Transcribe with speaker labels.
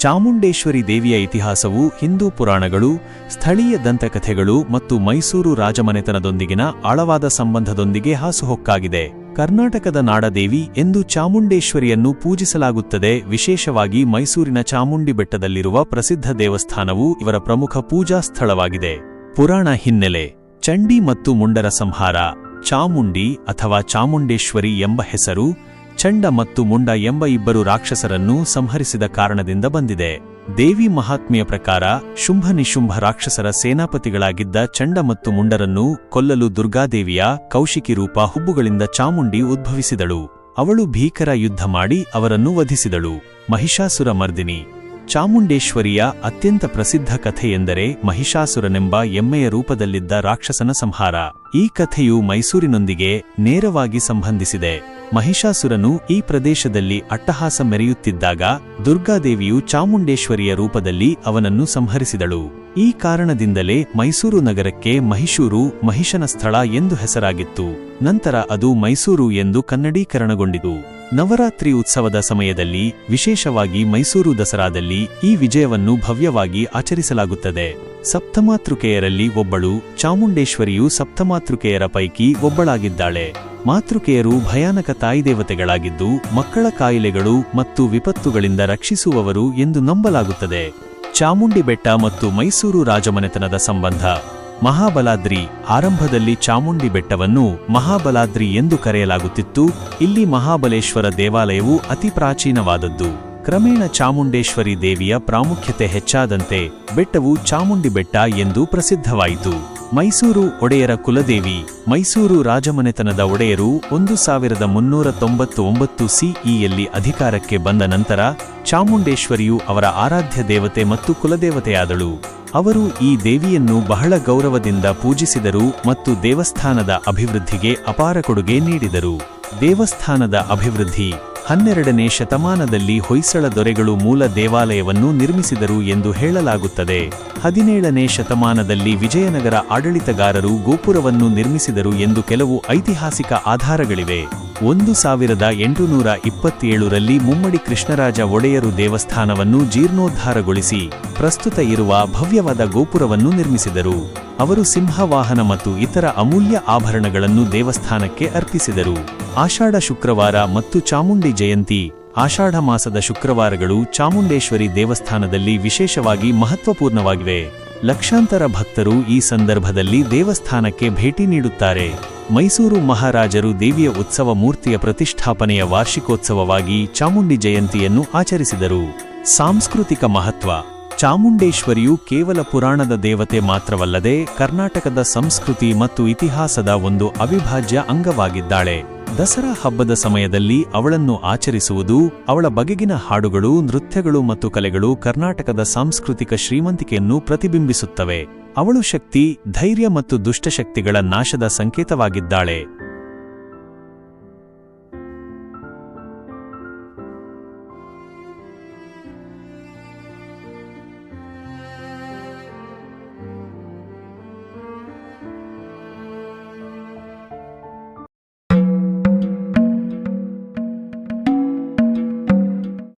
Speaker 1: ಚಾಮುಂಡೇಶ್ವರಿ ದೇವಿಯ ಇತಿಹಾಸವು ಹಿಂದೂ ಪುರಾಣಗಳು, ಸ್ಥಳೀಯ ದಂತಕಥೆಗಳು ಮತ್ತು ಮೈಸೂರು ರಾಜಮನೆತನದೊಂದಿಗಿನ ಆಳವಾದ ಸಂಬಂಧದೊಂದಿಗೆ ಹಾಸುಹೊಕ್ಕಾಗಿದೆ. ಕರ್ನಾಟಕದ ನಾಡದೇವಿ ಎಂದು ಚಾಮುಂಡೇಶ್ವರಿಯನ್ನು ಪೂಜಿಸಲಾಗುತ್ತದೆ. ವಿಶೇಷವಾಗಿ ಮೈಸೂರಿನ ಚಾಮುಂಡಿ ಬೆಟ್ಟದಲ್ಲಿರುವ ಪ್ರಸಿದ್ಧ ದೇವಸ್ಥಾನವು ಇವರ ಪ್ರಮುಖ ಪೂಜಾ ಸ್ಥಳವಾಗಿದೆ. ಪುರಾಣ ಹಿನ್ನೆಲೆ, ಚಂಡಿ ಮತ್ತು ಮುಂಡರ ಸಂಹಾರ, ಚಾಮುಂಡಿ ಅಥವಾ ಚಾಮುಂಡೇಶ್ವರಿ ಎಂಬ ಹೆಸರು ಚಂಡ ಮತ್ತು ಮುಂಡ ಎಂಬ ಇಬ್ಬರು ರಾಕ್ಷಸರನ್ನು ಸಂಹರಿಸಿದ ಕಾರಣದಿಂದ ಬಂದಿದೆ. ದೇವಿ ಮಹಾತ್ಮೆಯ ಪ್ರಕಾರ ಶುಂಭ ನಿಶುಂಭ ರಾಕ್ಷಸರ ಸೇನಾಪತಿಗಳಾಗಿದ್ದ ಚಂಡ ಮತ್ತು ಮುಂಡರನ್ನು ಕೊಲ್ಲಲು ದುರ್ಗಾದೇವಿಯ ಕೌಶಿಕಿ ರೂಪ ಹುಬ್ಬುಗಳಿಂದ ಚಾಮುಂಡಿ ಉದ್ಭವಿಸಿದಳು. ಅವಳು ಭೀಕರ ಯುದ್ಧ ಮಾಡಿ ಅವರನ್ನು ವಧಿಸಿದಳು. ಮಹಿಷಾಸುರ ಮರ್ದಿನಿ. ಚಾಮುಂಡೇಶ್ವರಿಯ ಅತ್ಯಂತ ಪ್ರಸಿದ್ಧ ಕಥೆಯೆಂದರೆ ಮಹಿಷಾಸುರನೆಂಬ ಎಮ್ಮೆಯ ರೂಪದಲ್ಲಿದ್ದ ರಾಕ್ಷಸನ ಸಂಹಾರ. ಈ ಕಥೆಯು ಮೈಸೂರಿನೊಂದಿಗೆ ನೇರವಾಗಿ ಸಂಬಂಧಿಸಿದೆ. ಮಹಿಷಾಸುರನು ಈ ಪ್ರದೇಶದಲ್ಲಿ ಅಟ್ಟಹಾಸ ಮೆರೆಯುತ್ತಿದ್ದಾಗ ದುರ್ಗಾದೇವಿಯು ಚಾಮುಂಡೇಶ್ವರಿಯ ರೂಪದಲ್ಲಿ ಅವನನ್ನು ಸಂಹರಿಸಿದಳು. ಈ ಕಾರಣದಿಂದಲೇ ಮೈಸೂರು ನಗರಕ್ಕೆ ಮಹಿಷೂರು ಮಹಿಷನ ಸ್ಥಳ ಎಂದು ಹೆಸರಾಗಿತ್ತು. ನಂತರ ಅದು ಮೈಸೂರು ಎಂದು ಕನ್ನಡೀಕರಣಗೊಂಡಿತು. ನವರಾತ್ರಿ ಉತ್ಸವದ ಸಮಯದಲ್ಲಿ, ವಿಶೇಷವಾಗಿ ಮೈಸೂರು ದಸರಾದಲ್ಲಿ ಈ ವಿಜಯವನ್ನು ಭವ್ಯವಾಗಿ ಆಚರಿಸಲಾಗುತ್ತದೆ. ಸಪ್ತಮಾತೃಕೆಯರಲ್ಲಿ ಒಬ್ಬಳು, ಚಾಮುಂಡೇಶ್ವರಿಯು ಸಪ್ತಮಾತೃಕೆಯರ ಪೈಕಿ ಒಬ್ಬಳಾಗಿದ್ದಾಳೆ. ಮಾತೃಕೆಯರು ಭಯಾನಕ ತಾಯಿದೇವತೆಗಳಾಗಿದ್ದು ಮಕ್ಕಳ ಕಾಯಿಲೆಗಳು ಮತ್ತು ವಿಪತ್ತುಗಳಿಂದ ರಕ್ಷಿಸುವವರು ಎಂದು ನಂಬಲಾಗುತ್ತದೆ. ಚಾಮುಂಡಿ ಬೆಟ್ಟ ಮತ್ತು ಮೈಸೂರು ರಾಜಮನೆತನದ ಸಂಬಂಧ. ಮಹಾಬಲಾದ್ರಿ ಆರಂಭದಲ್ಲಿ ಚಾಮುಂಡಿ ಬೆಟ್ಟವನ್ನು ಮಹಾಬಲಾದ್ರಿ ಎಂದು ಕರೆಯಲಾಗುತ್ತಿತ್ತು. ಇಲ್ಲಿ ಮಹಾಬಲೇಶ್ವರ ದೇವಾಲಯವು ಅತಿ ಪ್ರಾಚೀನವಾದದ್ದು. ಕ್ರಮೇಣ ಚಾಮುಂಡೇಶ್ವರಿ ದೇವಿಯ ಪ್ರಾಮುಖ್ಯತೆ ಹೆಚ್ಚಾದಂತೆ ಬೆಟ್ಟವು ಚಾಮುಂಡಿ ಬೆಟ್ಟ ಎಂದು ಪ್ರಸಿದ್ಧವಾಯಿತು. ಮೈಸೂರು ಒಡೆಯರ ಕುಲದೇವಿ. ಮೈಸೂರು ರಾಜಮನೆತನದ ಒಡೆಯರು ಒಂದು ಸಾವಿರದ ಮುನ್ನೂರ ತೊಂಬತ್ತು ಒಂಬತ್ತು ಸಿಇಯಲ್ಲಿ ಅಧಿಕಾರಕ್ಕೆ ಬಂದ ನಂತರ ಚಾಮುಂಡೇಶ್ವರಿಯು ಅವರ ಆರಾಧ್ಯ ದೇವತೆ ಮತ್ತು ಕುಲದೇವತೆಯಾದಳು. ಅವರು ಈ ದೇವಿಯನ್ನು ಬಹಳ ಗೌರವದಿಂದ ಪೂಜಿಸಿದರು ಮತ್ತು ದೇವಸ್ಥಾನದ ಅಭಿವೃದ್ಧಿಗೆ ಅಪಾರ ಕೊಡುಗೆ ನೀಡಿದರು. ದೇವಸ್ಥಾನದ ಅಭಿವೃದ್ಧಿ ಹನ್ನೆರಡನೇ ಶತಮಾನದಲ್ಲಿ ಹೊಯ್ಸಳ ದೊರೆಗಳು ಮೂಲ ದೇವಾಲಯವನ್ನು ನಿರ್ಮಿಸಿದರು ಎಂದು ಹೇಳಲಾಗುತ್ತದೆ. ಹದಿನೇಳನೇ ಶತಮಾನದಲ್ಲಿ ವಿಜಯನಗರ ಆಡಳಿತಗಾರರು ಗೋಪುರವನ್ನು ನಿರ್ಮಿಸಿದರು ಎಂದು ಕೆಲವು ಐತಿಹಾಸಿಕ ಆಧಾರಗಳಿವೆ. ಒಂದು ಸಾವಿರದ ಎಂಟುನೂರ ಇಪ್ಪತ್ತೇಳರಲ್ಲಿ ಮುಮ್ಮಡಿ ಕೃಷ್ಣರಾಜ ಒಡೆಯರು ದೇವಸ್ಥಾನವನ್ನು ಜೀರ್ಣೋದ್ಧಾರಗೊಳಿಸಿ ಪ್ರಸ್ತುತ ಇರುವ ಭವ್ಯವಾದ ಗೋಪುರವನ್ನು ನಿರ್ಮಿಸಿದರು. ಅವರು ಸಿಂಹವಾಹನ ಮತ್ತು ಇತರ ಅಮೂಲ್ಯ ಆಭರಣಗಳನ್ನು ದೇವಸ್ಥಾನಕ್ಕೆ ಅರ್ಪಿಸಿದರು. ಆಷಾಢ ಶುಕ್ರವಾರ ಮತ್ತು ಚಾಮುಂಡಿ ಜಯಂತಿ, ಆಷಾಢ ಮಾಸದ ಶುಕ್ರವಾರಗಳು ಚಾಮುಂಡೇಶ್ವರಿ ದೇವಸ್ಥಾನದಲ್ಲಿ ವಿಶೇಷವಾಗಿ ಮಹತ್ವಪೂರ್ಣವಾಗಿವೆ. ಲಕ್ಷಾಂತರ ಭಕ್ತರು ಈ ಸಂದರ್ಭದಲ್ಲಿ ದೇವಸ್ಥಾನಕ್ಕೆ ಭೇಟಿ ನೀಡುತ್ತಾರೆ. ಮೈಸೂರು ಮಹಾರಾಜರು ದೇವಿಯ ಉತ್ಸವ ಮೂರ್ತಿಯ ಪ್ರತಿಷ್ಠಾಪನೆಯ ವಾರ್ಷಿಕೋತ್ಸವವಾಗಿ ಚಾಮುಂಡಿ ಜಯಂತಿಯನ್ನು ಆಚರಿಸಿದರು. ಸಾಂಸ್ಕೃತಿಕ ಮಹತ್ವ. ಚಾಮುಂಡೇಶ್ವರಿಯು ಕೇವಲ ಪುರಾಣದ ದೇವತೆ ಮಾತ್ರವಲ್ಲದೆ ಕರ್ನಾಟಕದ ಸಂಸ್ಕೃತಿ ಮತ್ತು ಇತಿಹಾಸದ ಒಂದು ಅವಿಭಾಜ್ಯ ಅಂಗವಾಗಿದ್ದಾಳೆ. ದಸರಾ ಹಬ್ಬದ ಸಮಯದಲ್ಲಿ ಅವಳನ್ನು ಆಚರಿಸುವುದು, ಅವಳ ಬಗೆಗಿನ ಹಾಡುಗಳು, ನೃತ್ಯಗಳು ಮತ್ತು ಕಲೆಗಳು ಕರ್ನಾಟಕದ ಸಾಂಸ್ಕೃತಿಕ ಶ್ರೀಮಂತಿಕೆಯನ್ನು ಪ್ರತಿಬಿಂಬಿಸುತ್ತವೆ. ಅವಳು ಶಕ್ತಿ, ಧೈರ್ಯ ಮತ್ತು ದುಷ್ಟಶಕ್ತಿಗಳ ನಾಶದ ಸಂಕೇತವಾಗಿದ್ದಾಳೆ.